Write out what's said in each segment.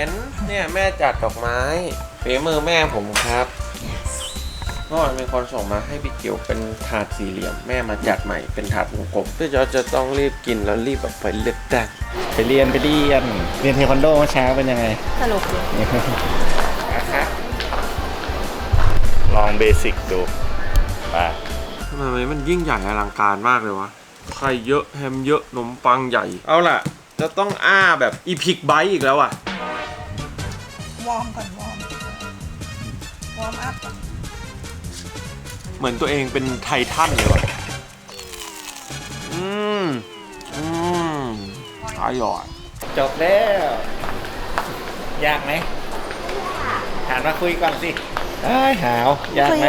ห็นเนี่ยแม่จัดดอกไม้ฝีมือแม่ผมครับเมื่อวานมีคนส่งมาให้พี่เกียวเป็นถาดสี่เหลี่ยมแม่มาจัดใหม่เป็นถาดวงกลมพี่จอร์จจะต้องรีบกินแล้วรีบแบบไปเลือกตั้งไปเรียนไปเรียนเรียนเทควันโดเมื่อเช้าเป็นยังไงสนุกดีลองเบสิกดูไปทำไมมันยิ่งใหญ่อลังการมากเลยวะไข่เยอะแฮมเยอะขนมปังใหญ่ เอาล่ะ จะต้องอ้าแบบอีพิกไบต์อีกแล้วอะ วอร์มก่อนวอร์มวอร์มอัพก่อนเหมือนตัวเองเป็นไททันเลยวะอืม อืมอร่อยจบแล้ว ยากไหมถามมาคุยก่อนสิเอ้ยหาว ยากไหม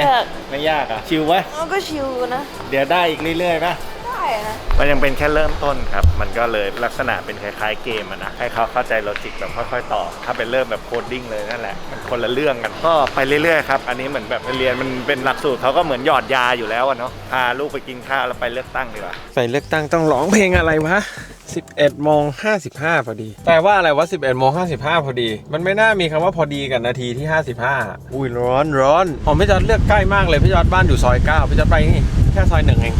ไม่ยากอะ ชิววะ มันก็ชิวนะ เดี๋ยวได้อีกเรื่อยๆป่ะ ได้นะ มันยังเป็นแค่เริ่มต้นครับ มันก็เลยลักษณะเป็นคล้ายๆเกมอะนะให้เขาเข้าใจโลจิกแบบค่อยๆต่อ ถ้าเป็นเริ่มแบบโคดดิ้งเลยนั่นแหละ มันคนละเรื่องกันก็ไปเรื่อยๆครับ อันนี้เหมือนแบบเรียนมันเป็นหลักสูตรเขาก็เหมือนหยอดยาอยู่แล้วอะเนาะ พาลูกไปกินข้าวแล้วไปเลือกตั้งดีกว่า ไปเลือกตั้งต้องร้องเพลงอะไรวะ 11โมง55 พอดี แต่ว่าอะไรวะ 11โมง55 พอดี มันไม่น่ามีคำว่าพอดีกับนาทีที่ 55 อุ้ยร้อนร้อนผมพี่จอดเลือกใกล้มากเลยพี่จอดบ้านอยู่ซอย9พี่จอดไปนี่แค่ซอยหนึ่งเอง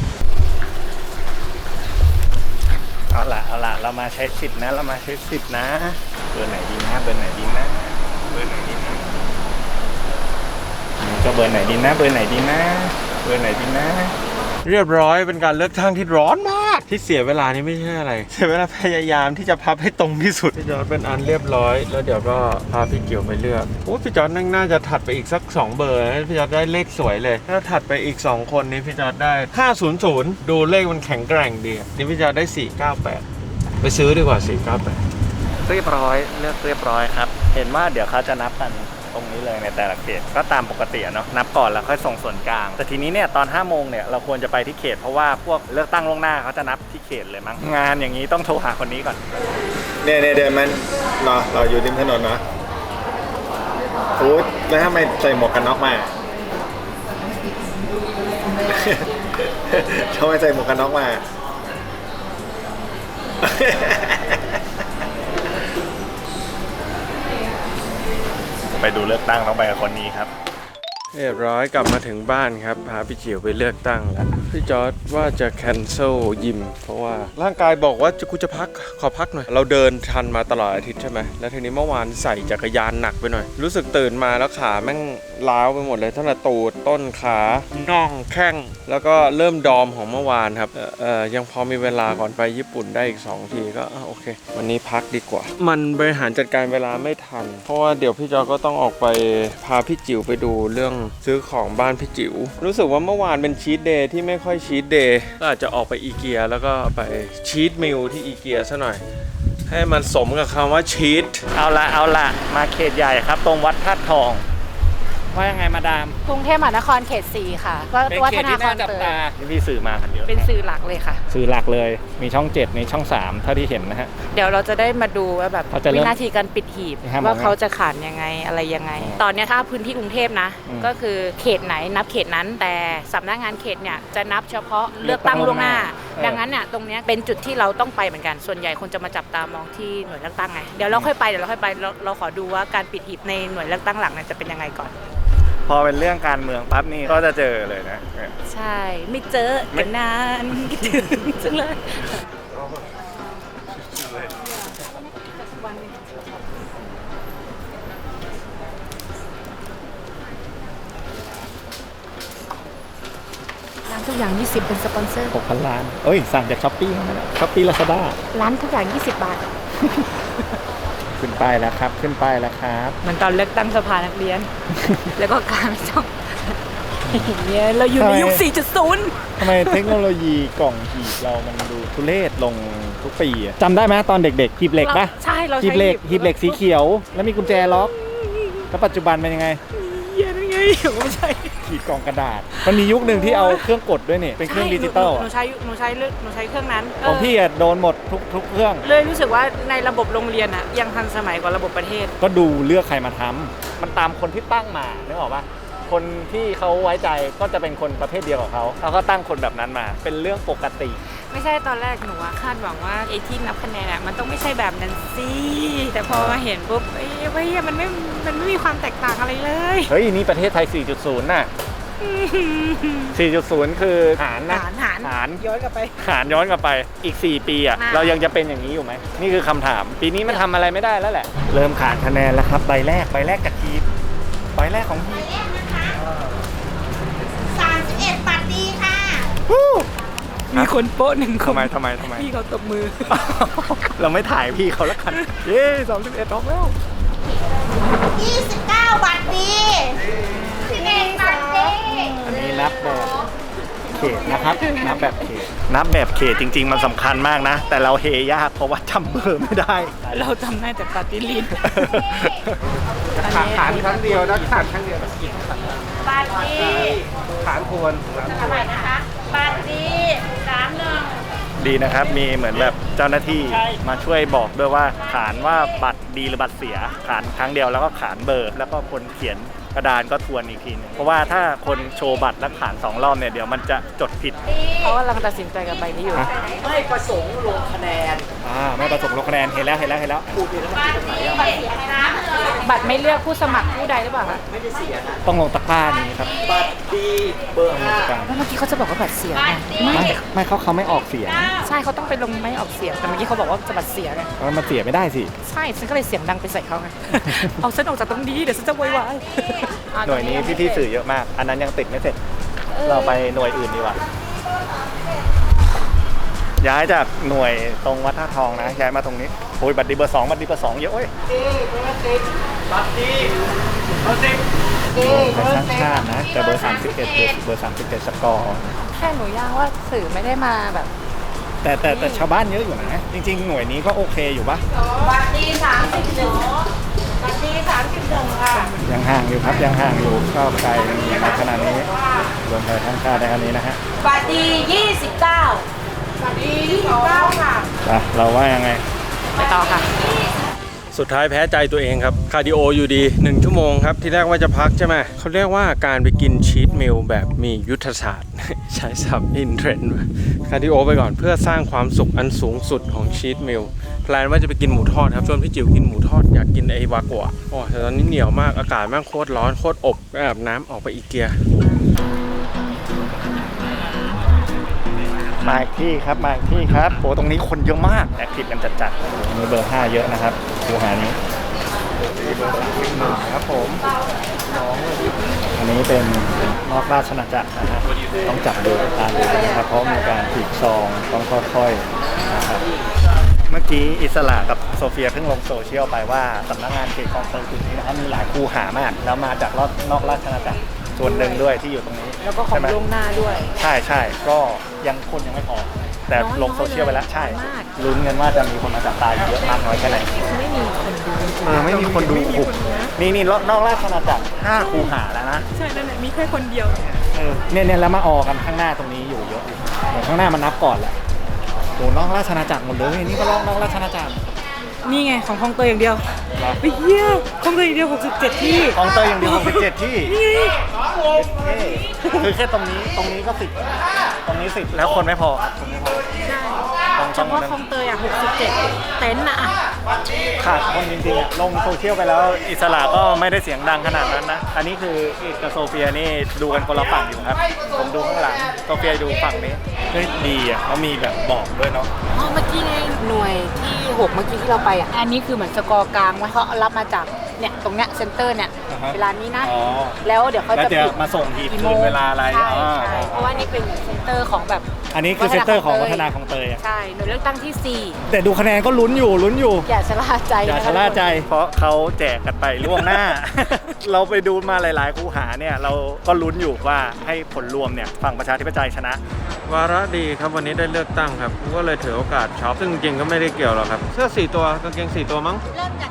เอาละ เอาละเรามาใช้สิทธิ์นะ เรามาใช้สิทธิ์นะเบอร์ไหนดีนะเบอร์ไหนดีนะเบอร์ไหนดีนะอืมก็เบอร์ไหนดีนะเบอร์ไหนดีนะเบอร์ไหนดีนะ เรียบร้อยเป็นการเลือกตั้งที่ร้อนมาก ที่เสียเวลานี่ไม่ใช่อะไร เสียเวลาพยายามที่จะพับให้ตรงที่สุดพี่จอร์ดเป็นอันเรียบร้อย แล้วเดี๋ยวก็พาพี่เกี่ยวไปเลือกโอ้พี่จอร์ดนั่งน่าจะถัดไปอีกสัก 2 เบอร์นะพี่จอร์ดได้เลขสวยเลยถ้าถัดไปอีก 2 คนนี้พี่จอร์ดได้ 500 ดูเลขมันแข็งแกร่งดีนี่พี่จอร์ดได้ 498 ไปซื้อดีกว่า 498 เรียบร้อยเลือกเรียบร้อยครับ เห็นว่าเดี๋ยวเขาจะนับกันตรงนี้เลยในแต่ละเขตก็ตามปกติอะเนาะนับก่อนแล้วค่อยส่งส่วนกลาง แต่ทีนี้เนี่ยตอน5้าโมงเนี่ยเราควรจะไปที่เขต เพราะว่าพวกเลือกตั้งล่วงหน้าเขาจะนับที่เขตเลยมั้งงานอย่างนี้ต้องโทรหาคนนี้ก่อนเนี่ยเนี่ยเดินมันเนาะเราอยู่ริมถนนเนาะโอ้ยแล้วทำไมใส่หมวกกันน็อกมาทำไมใส่หมวกกันน็อกมา ไปดูเลือกตั้งต้องไปกับคนนี้ครับ เรียบร้อยกลับมาถึงบ้านครับ พาพี่เจียวไปเลือกตั้งแล้ว พี่จอร์ดว่าจะ cancel ยิม เพราะว่าร่างกายบอกว่าจะกูจะพักขอพักหน่อย เราเดินทันมาตลอดอาทิตย์ใช่ไหมแล้วทีนี้เมื่อวานใส่จักรยานหนักไปหน่อย รู้สึกตื่นมาแล้วขาแม่งล้าวไปหมดเลยตั้งแต่ตูดต้นขาน่องแข้ง แล้วก็เริ่มดอมของเมื่อวานครับเอ่อเออยังพอมีเวลาก่อนไปญี่ปุ่นได้อีก 2 ทีก็อะโอเค วันนี้พักดีกว่า มันบริหารจัดการเวลาไม่ทัน เพราะว่าเดี๋ยวพี่จอก็ต้องออกไปพาพี่จิ๋วไปดูเรื่องซื้อของบ้านพี่จิ๋วรู้สึกว่าเมื่อวานเป็นชีตเดย์ที่ไม่ค่อยชีตเดย์ก็อาจจะออกไปอีเกียแล้วก็ไปชีตมิลที่อีเกียซะหน่อย ให้มันสมกับคำว่าชีตเอาละเอาละมาเขตใหญ่ครับ ตรงวัดธาตุทอง ว่ายังไงมาดาม กรุงเทพมหานครเขต4ค่ะก็เป็นวัเขฒตนาที่คน่ารจับเปิดตาที่พี่สื่อมากันเยอะเป็นสื่อหลักเลยค่ะ สื่อหลักเลยมีช่อง 7 มีช่อง 3 เท่าที่เห็นนะฮะ เดี๋ยวเราจะได้มาดูว่าแบบเขาจะเริ่วิมนาทีการปิดหีบ ห้าโมงว่าเขาจะขานยังไงอะไรยังไง อืมตอนเนี้ยถ้าพื้นที่กรุงเทพนะ อืมก็คือเขตไหนนับเขตนั้น แต่สำนักงานเขตเนี่ยจะนับเฉพาะเลือกตั้งล่วงหน้าเออดังนั้นเนี่ยตรงเนี้ยเป็นจุดที่เราต้องไปเหมือนกัน ส่วนใหญ่คนจะมาจับตามองที่หน่วยเลือกตั้งไงเดี๋ยวเราค่อยไปเดี๋ยวเราค่อยไปเราเราขอดูว่าการปิดหีบในหน่วยเลือกตั้งหลักเนี่ยจะเป็นยังไงก่อน พอเป็นเรื่องการเมืองปั๊บนี่ก็จะเจอเลยนะ ใช่ ไม่เจอกันนานคิดถึงจังเลยร้านทุกอย่าง 20 เป็นสปอนเซอร์6,000ล้าน เอ้ย สั่งจากช้อปปี้มาแล้วช้อปปี้ลาซาด้าร้านทุกอย่าง 20 บาท ขึ้นป้ายแล้วครับ ขึ้นป้ายแล้วครับ เหมือนตอนเลือกตั้งสภานักเรียน แล้วก็การช่องเนี่ยเราอยู่ในยุคใช่4.0 ทำไมเทคโนโลยีกล่องหีบเรามันดูทุเรศลงทุกปีอะจำได้ไหมตอนเด็กๆหีบเหล็กปะใช่เราหีใช้บเหล็กหีบเหล็กสีเขียว แล้วมีกุญแจล็อก แล้วปัจจุบันเป็นยังไงเหี้ ยนั่นไงไม่ใช่หีบกล่องกระดาษ มันมียุคหนึ่งที่เอาเครื่องกดด้วยนี่เป็นเครื่องดิจิตอลหนูอะใช้หนูใช้หนูใช้เครื่องนั้นของเออพี่อะโดนหมดทุกทุกเครื่อง เลยรู้สึกว่าในระบบโรงเรียนอะยังทันสมัยกว่าระบบประเทศ ก็ดูเลือกใครมาทำมันตามคนที่ตั้งมานึกออกปะ คนที่เขาไว้ใจก็จะเป็นคนประเภทเดียวกับเขาเขาก็ตั้งคนแบบนั้นมา เป็นเรื่องปกติ ไม่ใช่ตอนแรกหนูอะคาดหวังว่าไอ้ที่นับคะแนนอะมันต้องไม่ใช่แบบนั้นสิแต่พอมาเห็นปุ๊บเอ้ยเว้ยมันไม่มันไม่มีความแตกต่างอะไรเลยเฮ้ยนี่ประเทศไทย 4.0 น่ะ 4.0 คือหารนะหารหารหาร ย้อนกลับไป หารย้อนกลับไปอีก 4 ปีอะ มา เรายังจะเป็นอย่างนี้อยู่ไหม นี่คือคำถาม ปีนี้มันทำอะไรไม่ได้แล้วแหละ เริ่มขานคะแนนแล้วครับ ใบแรก ใบแรกจากทีมใบแรกของทีม มีคนโป๊ะหนึ่งคทำนไมทำไมทำไม พี่เขาตบมือ เราไม่ถ่ายพี่เขาแล้วกัน เย้สามสิบเอ็ดออกแล้วยี่สิบเก้าบัตรดีสิบเอ็ดบัตรดีอันนี้นับแบบเขตนะครับ นับแบบเขต นับแบบเขตจริง ๆ มันสำคัญมากนะ แต่เราเฮยากเพราะว่าจำเบอร์ไม่ได้ เราทำได้แต่ปฏิลินขานขานครั้งเดียวนะขานครั้งเดียวบัตรดีขานควร เท่าไหร่นะคะ บัตรดีสามหนึ่ง ดีนะครับ มีเหมือนแบบเจ้าหน้าที่มาช่วยบอกด้วยว่าขานว่าบัตรดีหรือบัตรเสีย ขานครั้งเดียวแล้วก็ขานเบอร์แล้วก็คนเขียนกระดานก็ทวนอีกทีหนึงเพราะว่าถ้าคนโชว์บัตรแล้วขานสองรอบเนี่ยเดี๋ยวมันจะจดผิด เขากำลังตัดสินใจกับใบนี้อยู่ ไม่ประสงค์ลงคะแนน อ่าไม่ประสงค์ลงคะแนนเห็นแล้วเห็นแล้วเห็นแล้วบั ตรไม่เลือกผู้สมัครผู้ใดหรือเปล่าคะต้องลงตะกร้านี้ครับบัตรดีเบอร์ห้าแล้วเมื่อกี้เขาจะบอกว่าบัตรเสียไงไม่ไม่เขาเขาไม่ออกเสียงใช่เขาต้องไปลงไม่ออกเสียงแต่เมื่อกี้เขาบอกว่าจะบัตรเสียไงมันมาเสียไม่ได้สิใช่ฉันก็เลยเสียงดังไปใส่เขาไงเอาฉันออกจากตรงนี้เดี๋ยวฉันจะโวยวายหน่วยนี้พี่ๆสื่อเยอะมาก อันนั้นยังติดไม่เสร็จ เราไปหน่วยอื่นดีกว่า ย้ายจากหน่วยตรงวัดท่าทองนะ ย้ายมาตรงนี้โอ้ยบัตรดีเบอร์สองบัตรดีเบอร์สองเยอะเว้ยบัตรดีเบอร์สิบเบอร์สิบชาตินะแต่เบอร์สามสิบเอ็ดเบอร์สามสิบเอ็ดสกอร์แค่หนูย่างว่าสื่อไม่ได้มาแบบ แต่แต่แต่ชาวบ้านเยอะอยู่นะ จริง ๆ หน่วยนี้ก็โอเคอยู่ปะบัตรดีสามสิบหนึ่งบัตรดีสามสิบหนึ่งค่ะยังห่างอยู่ครับยังห่างอยู่ก็ไกลในขนาดนี้รวมไทยทั้งชาติในอันนี้นะฮะบัตรดียี่สิบเก้า บัตรดียี่สิบเก้าค่ะอะเราว่ายังไง ไปต่อค่ะ สุดท้ายแพ้ใจตัวเองครับ คาร์ดิโออยู่ดี 1 ชั่วโมงครับ ที่แรกว่าจะพักใช่ไหม เขาเรียกว่าการไปกินชีตมิลแบบมียุทธศาสตร์ ใช้ศัพท์อินเทรนด์คาร์ดิโอไปก่อนเพื่อสร้างความสุขอันสูงสุดของชีตมิลแพลนว่าจะไปกินหมูทอดครับ ชวนพี่จิ๋วกินหมูทอดอยากกินไอ้วากัวโอ้แต่ตอนนี้เหนียวมากอากาศแม่งโคตรร้อนโคตรอบไปอาบน้ำออกไปอีกเกีย มาอีกที่ครับมาอีกที่ครับโอ้ตรงนี้คนเยอะมากแอคทีฟกันจัดๆโอ้โหมีเบอร์5เยอะนะครับคูหานี้เบอร์สามสิบหนึ่งครับผมอันนี้เป็นนอกราชอาณาจักรนะฮะต้องจับดูตามดูนะครับเพราะมีการถีบซองต้องค่อยๆนะครับเมื่อกี้อิสระกับโซเฟียเพิ่งลงโซเชียลไปว่าสำนักงานเขตคลองเตยจุดนี้นะครับมีหลายคูหามาก แล้วมาจากรอบนอกราชอาณาจักรส่วนหนึ่งด้วยที่อยู่ตรงนี้ แล้วก็ของใช่ไหมลวงหน้าด้วย ใช่ใช่ก็ ยังคนยังไม่พอ แต่น้อยลงโซเชียลไปแล้วน้อยใช่มาก ลุ้นกันว่าจะมีคนมาจับตายเยอะมากน้อยแค่ไหนไม่มีคนดูเออไม่มีคนดูโอ้โหนี่นี่นอกราชอาณาจักรห้าคูหาแล้วนะใช่นั่นแหละมีแค่คนเดียวเออเนี่ยเนี่ยแล้วมาออกกันข้างหน้าตรงนี้อยู่เยอะอยู่เหมือนข้างหน้ามันนับก่อนแหละโอ้นอกราชอาณาจักรหมดเลยนี่ก็ลอกนอกราชอาณาจักรนี่ไงของคลองเตยอย่างเดียวเหรอไปเยี่ยคลองเตยอย่างเดียว 67 ที่คลองเตยอย่างเดียว67ที่ นี่ไงเท่คือแค่ตรงนี้ ตรงนี้ก็สิบ ตรงนี้สิบแล้วคนไม่พอครับคนไม่พอ ใช่ต้องเฉต้องพาะคลองเตยอะ67 เต็นท์อะขาดคนจริงๆอะลงโซเชียลไปแล้วอิสระก็ไม่ได้เสียงดังขนาดนั้นนะ อันนี้คือเอกกับโซเฟียนี่ดูกันคนละฝั่งอยู่ครับ ผมดูข้างหลังโซเฟียดูฝั่งนี้เฮ้ยดีอะเขามีแบบบอกด้วยเนาะอ๋อเมื่อกี้ไงหน่วยที่ 6 เมื่อกี้ที่เราไปอะ อันนี้คือเหมือนสกอร์กลางไว้เขารับมาจาก เนี่ยตรงเนี้ยเซ็นเตอร์เนี่ยอ่าฮะเวลานี้นะ อ๋อแล้วเดี๋ยวเขาแล้วจะจะปิดมาส่งทีกี่คืโมนงเวลาอะไรใช่อ่า ใช่เพราะว่านี่เป็นเซ็นเตอร์ของแบบอันนี้คือเซ็นเตอร์ของวัฒนาของเตยอะใช่หน่วยเลือกตั้งที่แต่ดูคะแนนก็ลุ้นอยู่ลุ้นอยู่4อย่าชะล่าใจอย่านะคะชะล่าใจ เพราะเขาแจกกันไปล่วงหน้า เราไปดูมาหลาย ๆ คูหาเนี่ยเราก็ลุ้นอยู่ว่าให้ผลรวมเนี่ยฝั่งประชาธิปไตยชนะ วาระดีครับวันนี้ได้เลือกตั้งครับก็เลยถือโอกาสช็อปซึ่งจริงๆก็ไม่ได้เกี่ยวหรอกครับ เสื้อสี่ตัวกางเกงสี่ตัวมั้ง เริ่มจาก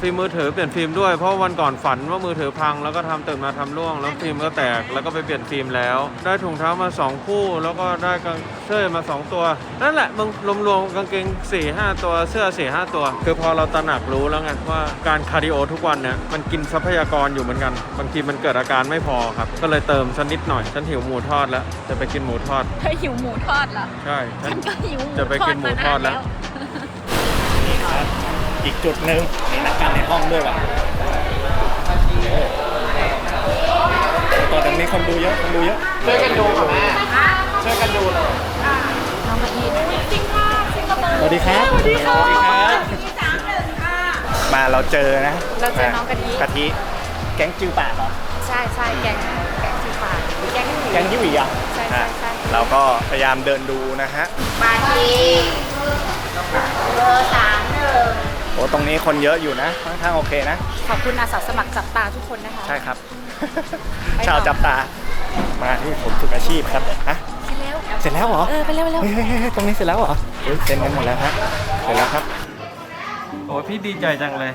ฟิล์มมือถือเปลี่ยนฟิล์มด้วยเพราะวันก่อนฝันว่ามือถือพัง แล้วก็ทำตื่นมาทำร่วง แล้วฟิล์มก็แตกแล้วก็ไปเปลี่ยนฟิล์มแล้ว ได้ถุงเท้ามา 2 คู่ แล้วก็ได้กางเสื้อมา 2 ตัว นั่นแหละมึงรวมๆกางเกง4 5ตัวเสื้อ4 5ตัว คือพอเราตระหนักรู้แล้วไงว่าการคาร์ดิโอทุกวันเนี่ยมันกินทรัพยากรอยู่เหมือนกัน บางทีมันเกิดอาการไม่พอครับ ก็เลยเติมสักนิดหน่อยฉันหิวหมูทอดแล้วจะไปกินหมูทอดเธอหิวหมูทอดเหรอใช่ฉันฉันก็หิวหมูจะไปกินหมูทอดแล้วนี่ครับ อีกจุดหนึ่งมีนักการในห้องด้วยว่ะตอนนี้คนดูเยอะคนดูเยอะน้องกะทิจริงค่ะสิงคโปร์สวัสดีครับสวัสดีครับสามหนึ่งค่ะมาเราเจอนะเราเจอน้องกะทิกะทิแก๊งจิวป่าเหรอใช่ใช่แกงแกงสีฟ้าแกงแก๊งยิวีอะใช่ใช่ใช่เราก็พยายามเดินดูนะฮะมาทีเบอร์สามหนึ่ง โอ้ตรงนี้คนเยอะอยู่นะค่อนข้างโอเคนะ ขอบคุณอาสาสมัครจับตาทุกคนนะคะ ใช่ครับ ไปต่อ ชาวจับตา มาที่ผมฝึกอาชีพครับฮะไปเร็วเสร็จแล้วเหรอ เออไปเร็วไปเร็วเฮ้ยเฮ้ยเฮ้ยตรงนี้เสร็จแล้วเหรอเฮ้ยเซ็นกันหมดแล้วฮะเสร็จแล้วครับ โอ้ยพี่ดีใจจังเลย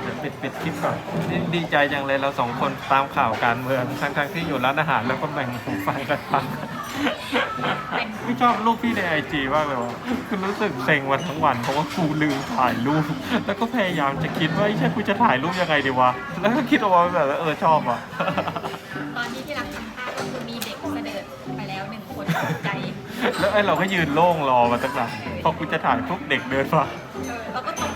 เดี๋ยวปิดปิดคลิปก่อนพี่ดีใจจังเลยเราสองคนตามข่าวการเมืองทั้งทั้งๆที่อยู่ร้านอาหารแล้วก็แบ่งหูฟังกันฟัง พี่ชอบรูปพี่ในไอจีมากเลยวะคือรู้สึกเซ็งวันทั้งวัน เพราะว่ากูลืมถ่ายรูป แล้วก็พยายามจะคิดว่าไอ้ใช่กูจะถ่ายรูปยังไงดีวะ แล้วก็คิดออกมาแบบเออชอบอะ ตอนนี้ที่รักทำภาพก็คือมีเด็กเสด็จไปแล้วหนึ่งคนตกใจ แล้วไอ้เราก็ยืนโล่งรอมาตั้งนานพอกูจะถ่ายปุ๊บเด็กเดินมา เออเราก็ตก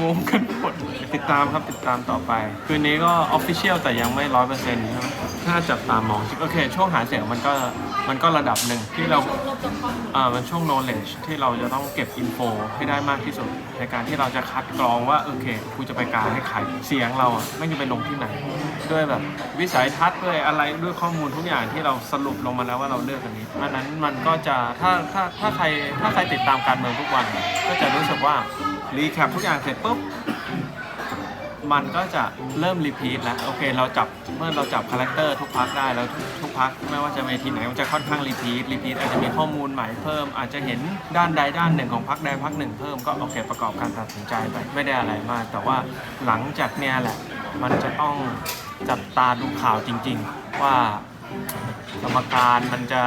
งงกันหมดติดตามครับติดตามต่อไป คืนนี้ก็ออฟฟิเชียลแต่ยังไม่ร้อยเปอร์เซ็นต์ใช่ไหมถ้าจับตามองโอเค ช่วงหาเสียงมันก็มันก็ระดับหนึ่งที่เราอ่ามันช่วง knowledge ที่เราจะต้องเก็บอินโฟให้ได้มากที่สุด ในการที่เราจะคัดกรองว่าโอเคกูจะไปการให้ใครเสียงเราอะไม่จะไปลงที่ไหน ด้วยแบบวิสัยทัศน์ด้วยอะไรด้วยข้อมูลทุกอย่างที่เราสรุปลงมาแล้วว่าเราเลือกอันนี้อันนั้นมันก็จะถ้าถ้าถ้าใครถ้าใครติดตามการเมืองทุกวัน ก็จะรู้สึกว่า รีแคปทุกอย่างเสร็จปุ๊บ มันก็จะเริ่มรีพีทแล้ว โอเค เราจับเมื่อเราจับคาแรคเตอร์ทุกพักได้แล้วทุกพักไม่ว่าจะเวทีไหนมันจะค่อนข้างรีพีทรีพีทอาจจะมีข้อมูลใหม่เพิ่ม อาจจะเห็นด้านใดด้านหนึ่งของพักใดพักหนึ่งเพิ่มก็โอเคประกอบการตัดสินใจไปไม่ได้อะไรมาก แต่ว่าหลังจากเนี้ยแหละ มันจะต้องจับตาดูข่าวจริง ๆ ว่ากรรมการมันจะ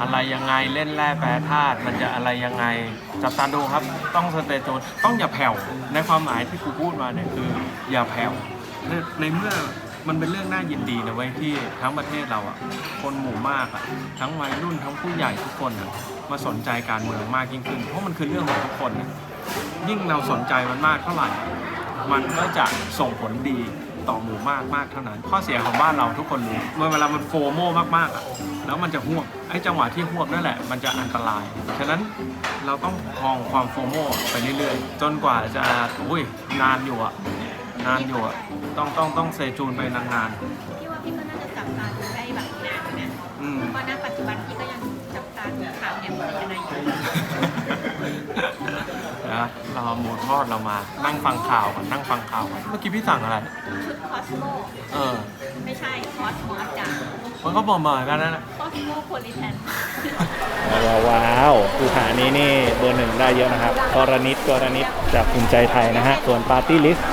อะไรยังไงเล่นแร่แปรธาตุมันจะอะไรยังไงจับตาดูครับ ต้องสเตโตต้องอย่าแผ่วในความหมายที่กูพูดมาเนี่ยคืออย่าแผ่วในเมื่อมันเป็นเรื่องน่ายินดีนะเว้ยที่ทั้งประเทศเราอะคนหมู่มากอะทั้งวัยรุ่นทั้งผู้ใหญ่ทุกคนอะมาสนใจการเมืองมากยิ่งขึ้น เพราะมันคือเรื่องของทุกคนนะยิ่งเราสนใจมันมากเท่าไหร่ มันก็จะส่งผลดี ต่อหมู่มากมากเท่านั้น ข้อเสียของบ้านเราทุกคนรู้เมื่อเวลามันโฟโมมากๆอะแล้วมันจะห่วงไอ้จังหวะที่ห่วงนั่นแหละ มันจะอันตราย ฉะนั้นเราต้องคลองความโฟโมไปเรื่อยๆ จนกว่าจะอุ้ยนานอยู่อะนานอยู่อะต้องต้องต้องเซจูนไปนานๆ นะเราเอาหมูทอดเรามา นั่งฟังข่าวก่อนนั่งฟังข่าวก่อนเมื่อกี้พี่สั่งอะไร ชุดคอสโมเออไม่ใช่คอสมอสจ้ะมันก็บอกมาๆกันนั่นแหละคอสโมโพลิแทนว้าวว้าวคูหานี้นี่เบอร์หนึ่งได้เยอะนะครับกรณิตกรณิตจากภูมิใจไทยนะฮะส่วนปาร์ตี้ลิสต์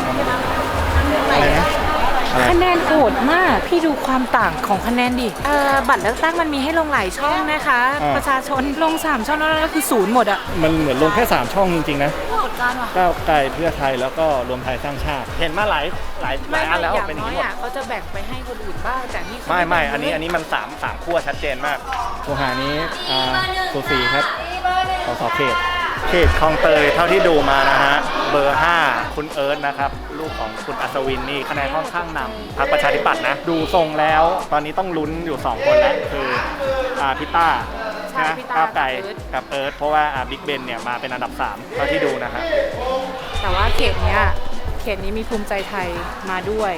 อะไรนะ อะไร คะแนนโหดมาก พี่ดูความต่างของคะแนนดิเอ่อบัตรเลือกตั้งมันมีให้ลงหลายช่องนะคะ อ่า ประชาชนลง 3 ช่องแล้วก็คือศูนย์หมดอะมันเหมือนลงแค่ 3 ช่องจริงๆนะโหดการว่ะก้าวไกลเพื่อไทยแล้วก็รวมไทยสร้างชาติ เห็นมาหลายหลายหไม่ลายอันไม่แล้วอย่างเป็นอน้ย่างอยนี้หมดอะเขาจะแบ่งไปให้คนอื่นบ้างแต่นี่เขาไม่ไม่แบ่งอันนี้อันนี้มันสามสามขั้วชัดเจนมากคูหานี้อ่าสูสีครับสสเขต เขตคลองเตยเท่าที่ดูมานะฮะ เบอร์ 5 คุณเอิร์ธนะครับ ลูกของคุณอัศวินนี่คะแนนค่อนข้างนำพรรคประชาธิปัตย์นะ ดูทรงแล้ว ตอนนี้ต้องลุ้นอยู่ 2 คนแล้วคืออาพิต้าใช่นะพี่ตาก้าวไกลเอิร์ธ กับเอิร์ธเพราะว่าบิ๊กเบนเนี่ยมาเป็นอันดับ3เท่าที่ดูนะฮะ แต่ว่าเขตเนี้ยเขตนี้มีภูมิใจไทยมาด้วย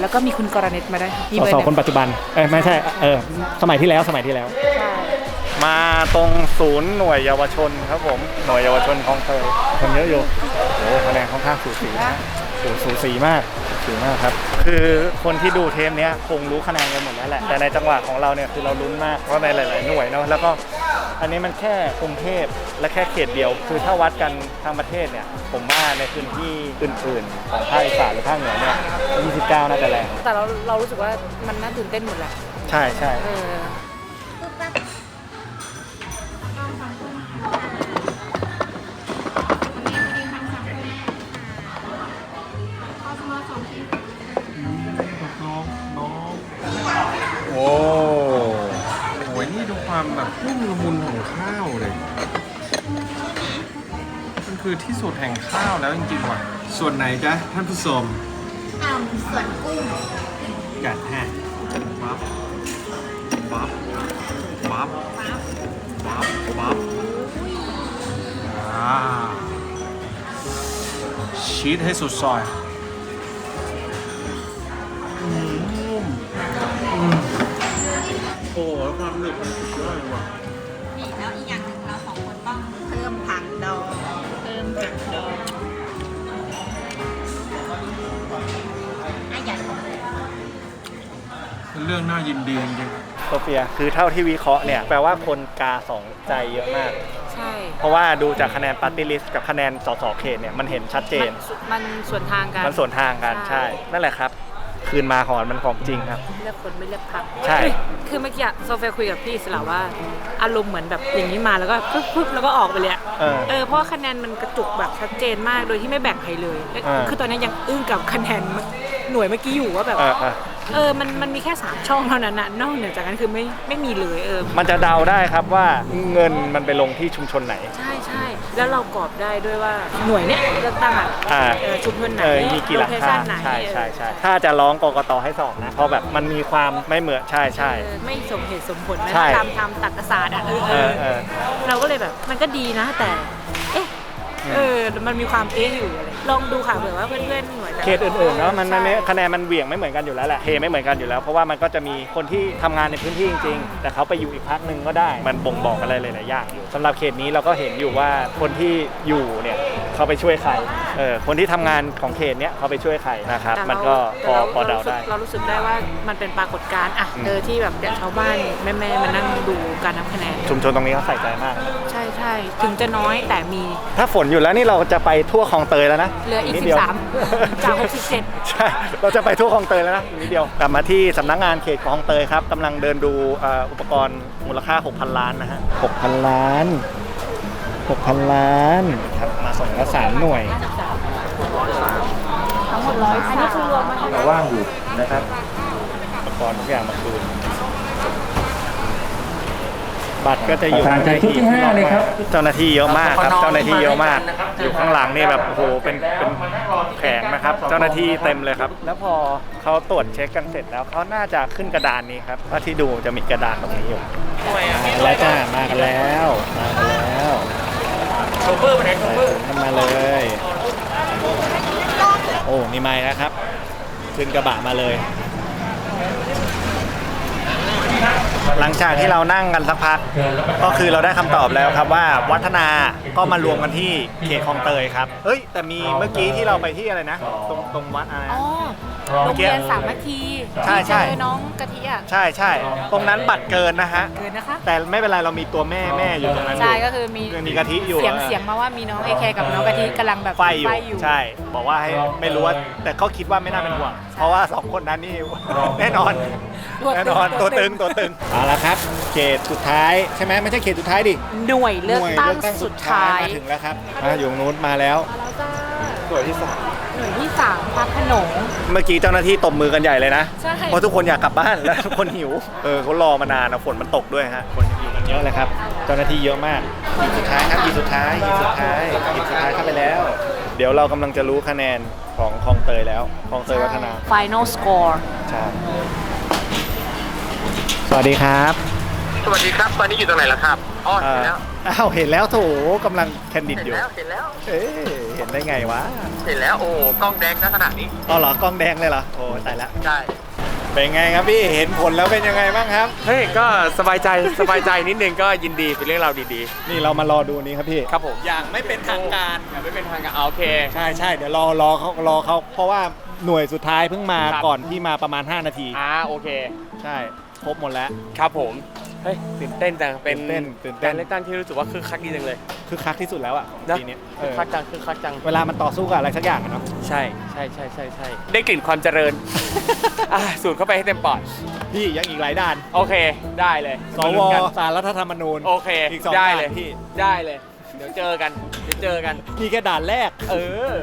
แล้วก็มีคุณกรณิตมาได้วยมีสเบอร์สหนึ่งคนปัจจุบัน เออไม่ใช่ เออ สมัยที่แล้ว สมัยที่แล้ว ใช่มาตรงศูนย์หน่วยเยาวชนครับผม หน่วยเยาวชนคลองเตยคนเยอะอยู่โอ้ คะแนนค่อนข้างสูสีนะโอ้โหสูสีมากสูสีมากครับ คือคนที่ดูเทปเนี้ยคงรู้คะแนนกันหมดแล้วแหละ แต่ในจังหวะของเราเนี่ยคือเราลุ้นมาก เพราะในหลาย ๆ หน่วยเนาะ แล้วก็อันนี้มันแค่กรุงเทพและแค่เขตเดียว คือถ้าวัดกันทางประเทศเนี่ย ผมว่าในพื้นที่อื่น ๆ ของภาคอีสานหรือภาคเหนือเนี่ย 29 น่าจะแรง แต่เราเรารู้สึกว่ามันน่าตื่นเต้นหมดแหละ ใช่ใช่ เออ โอ้โหนี่ดูความแบบนุ่มละมุนของข้าวเลย มันคือที่สุดแห่งข้าวแล้วจริงๆว่ะ ส่วนไหนจ๊ะท่านผู้ชมอ้าวส่วนกุ้งกัดฮะวับวับวับวับวับอ่าชีสให้สุดซอย โอ้แล้วความหนึบมันสุดยอดเลยว่ะนี่แล้วอีกอย่างหนึ่งเราสองคนต้องเพิ่มผักดองเพิ่มผักดองอะอย่าลงเลยเป็นเรื่องน่ายินดีจริงโซเฟียคือเท่าที่วิเคราะห์เนี่ยแปลว่าคนกาสองใจเยอะมาก ใช่เพราะว่าดูจากคะแนนปาร์ตี้ลิสต์กับคะแนนสสเขตเนี่ยมันเห็นชัดเจน มันส่วนทางกัน มันส่วนทางกันใช่ นั่นแหละครับ คืนมาหอนมันของจริงครับ เลือกคนไม่เลือกพักใช่ คือเมื่อกี้โซเฟียคุยกับพี่อิสระว่า อารมณ์เหมือนแบบอย่างนี้มาแล้วก็ปึ๊บปึ๊บแล้วก็ออกไปเลยอะเออ เออเพราะว่าคะแนนมันกระจุกแบบชัดเจนมากโดยที่ไม่แบ่งใครเลยเออคือตอนนี้ยังอึ้งกับคะแนนหน่วยเมื่อกี้อยู่ว่าแบบ เออเออ เออมันมันมีแค่สามช่องเท่านั้นนะนอกเหนือจากนั้นคือไม่ไม่มีเลยเออ มันจะเดาได้ครับว่าเงินมันไปลงที่ชุมชนไหน ใช่ใช่แล้วเรากรอบได้ด้วยว่าหน่วยเนี้ยเลือกตั้งอะอ่า เออชุมชนไหนเออมีกี่หลักโลเคค่าชั่นไหนใช่ใช่เออใช่ถ้าจะร้องกกตให้สอบนะเพราะแบบมันมีความไม่เหมือนใช่ใช่ เออไม่สมเหตุสมผลนะใช่ ตามทำตักศาสตร์อะเออเอเอออเออ เราก็เลยแบบมันก็ดีนะแต่ เอ๊ะเออมันมีความเอ๊ะอยู่อะไร ลองดูค่ะเผื่อว่าเพื่อนๆหน่วยแต่ละเขตอื่นๆเนาะมันมันไม่ใช่ คะแนนมันเหวี่ยงไม่เหมือนกันอยู่แล้วแหละเทไม่เหมือนกันอยู่แล้ว เพราะว่ามันก็จะมีคนที่ทำงานในพื้นที่จริงๆ แต่เขาไปอยู่อีกพักหนึ่งก็ได้ มันบ่งบอกอะไรหลายๆอย่างอยู่สำหรับเขตนี้เราก็เห็นอยู่ว่าคนที่อยู่เนี่ยเขาไปช่วยใครเออคนที่ทำงานของเขตเนี้ยเขาไปช่วยใครนะครับ แต่มันก็พอแต่รพอเดาได้ เรารู้สึกได้ว่ามันเป็นปรากฏการณ์อะอืมเจอที่แบบเดี๋ยวชาวบ้านแม่ๆมานั่งดูการนับคะแนน ชุมชนตรงนี้เขาใส่ใจมาก ใช่ใช่ถึงจะน้อยแต่มี ถ้าฝนอยู่แล้วนี่เราจะไปทั่วคลองเตยแล้วนะเหลืออีกนิดดียว 13จาก67 ใช่ เราจะไปทั่วคลองเตยแล้วนะอีกนิดเดียว กลับมาที่สำนักงานเขตคลองเตยครับกำลังเดินดูเอ่ออุปกรณ์มูลค่า 6,000 ล้านนะฮะ 6,000 ล้าน 6,000 ล้านครับมาส่งละสามหน่วย ทั้งหมดร้อยอันนี้คือรวมมาทั้งหมเราดว่างอยู่นะครับอุปกรณ์ทุกอย่างมาคืน บัตรก็จะอยู่ประธานใจชุดที่ห้าเลยครับเจ้าหน้าที่เยอะมากครับ เจ้าหน้าที่เยอะมาก อยู่ข้างหลังนี่แบบโอ้โหเป็นเป็นแผงนะครับ เจ้าหน้าที่เต็มเลยครับ แล้วพอเขาตรวจเช็คกันเสร็จแล้วเขาน่าจะขึ้นกระดานนี้ครับว่าที่ดูจะมีกระดานตรงนี้อยู่ มาแล้วจ้ามากันแล้ว มากันแล้ว โชเฟอร์มาไหนโชเฟอร์มาเลย โอ้นี่ไม่นะครับ ขึ้นกระบะมาเลย หลังจากที่เรานั่งกันสักพัก ก็คือเราได้คำตอบแล้วครับว่าวัฒนาก็มารวมกันที่เขตคลองเตยครับ เฮ้ย แต่มีเมื่อกี้ที่เราไปที่อะไรนะ ตรงตรงวัดอะไรอ๋นะ อ โรงเรียนสามนาทีใช่ใช่ที่เจอน้องกะทิอะใช่ใช่ตรงนั้นบัตรเกินนะฮะ เกินนะคะ แต่ไม่เป็นไรเรามีตัวแม่แม่อยู่ตรงนั้นอยู่ ใช่ก็คือมีมีกะทิอยู่เสียงเออเสียงมาว่ามีน้องเอเคกับน้องกะทิกำลังแบบไฟอยู่ ใช่ บอกว่าให้ไม่รู้ว่าแต่ก็คิดว่าไม่น่าเป็นห่วง เพราะว่าสองคนนั้นนี่ แน่นอน แน่นอนตัวตึงตัวตึงเอาละครับ เขตสุดท้ายใช่ไหมไม่ใช่เขตสุดท้ายดิหน่วยเลือกหน่วยตั้งเลือกตั้งสุดท้ายมาถึงแล้วครับมาอยู่ตรงนู้นมาแล้ว มาแล้วจ้า หน่วยที่สามห น่วยที่สามพักขนง เมื่อกี้เจ้าหน้าที่ตบมือกันใหญ่เลยนะ ใช่ เพราะทุกคนอยากกลับบ้านและทุกคนหิว เออเขารอมานานนะฝนมันตกด้วยฮะ คนยังอยู่กันเยอะเลยครับ เจ้าหน้าที่เยอะมากหีบสุดท้ายครับหีบสุดท้ายหีบสุดท้ายหีบสุดท้ายเข้าไปแล้ว เดี๋ยวเรากำลังจะรู้คะแนนของคลองเตยแล้วคลองเตยวัฒนา Final Score ใช่สวัสดีครับ สวัสดีครับ ตอนนี้อยู่ตรงไหนแล้วครับ อ๋อเอ่เห็นอแล้วอ้าวเห็นแล้วโถกำลังแคนดิดเห็นอยู่แล้วเห็นแล้วเอ๊ะเห็นได้ไงวะเห็นแล้วโอ้กล้องแดงนะขนาดนี้อ๋อเหรอกล้องแดงเลยเหรอโอ้ตายละใช่เป็นไงครับพี่เห็นผลแล้วเป็นยังไงบ้างครับ เฮ้ยก็สบายใจสบายใจนิดนึงก็ยินดีเป็นเรื่องราวดีนี่เรามารอดูนี้ครับพี่ๆครับผมอย่างไม่เป็นทางการยังไม่เป็นทางการอ่าโอเค ใช่ใช่เดี๋ยวรอรอเขารอเขาเพราะว่าหน่วยสุดท้ายเพิ่งมาครับก่อนที่มาประมาณ 5 นาทีอ่าโอเค ใช่ครบหมดแล้ว ครับผม เฮ้ยตื่นเต้นจังเป็นตื่นเต้นตื่นเต้น การเลือกตั้งที่รู้สึกว่าคึกคักดีจังเลย คือคักที่สุดแล้วอะนะ ปีเนี้ยเอคึกอคักจังคึกคักจัง เวลามันต่อสู้กับอะไรสักอย่างอะเนาะใช่ใช่ใช่ใช่ใช่ได้กลิ่นความเจริญ อะสูดเข้าไปให้เต็มปอด พี่ยังอีกหลายด้านโอเคได้เลยสมาวลุ้นกันสารรัฐธรรมนูญโอเคอีกสองได้ด่านเลยพี่ ได้เลย เดี๋ยวเจอกัน เดี๋ยวเจอกันนี่แค่ด่านแรก เออ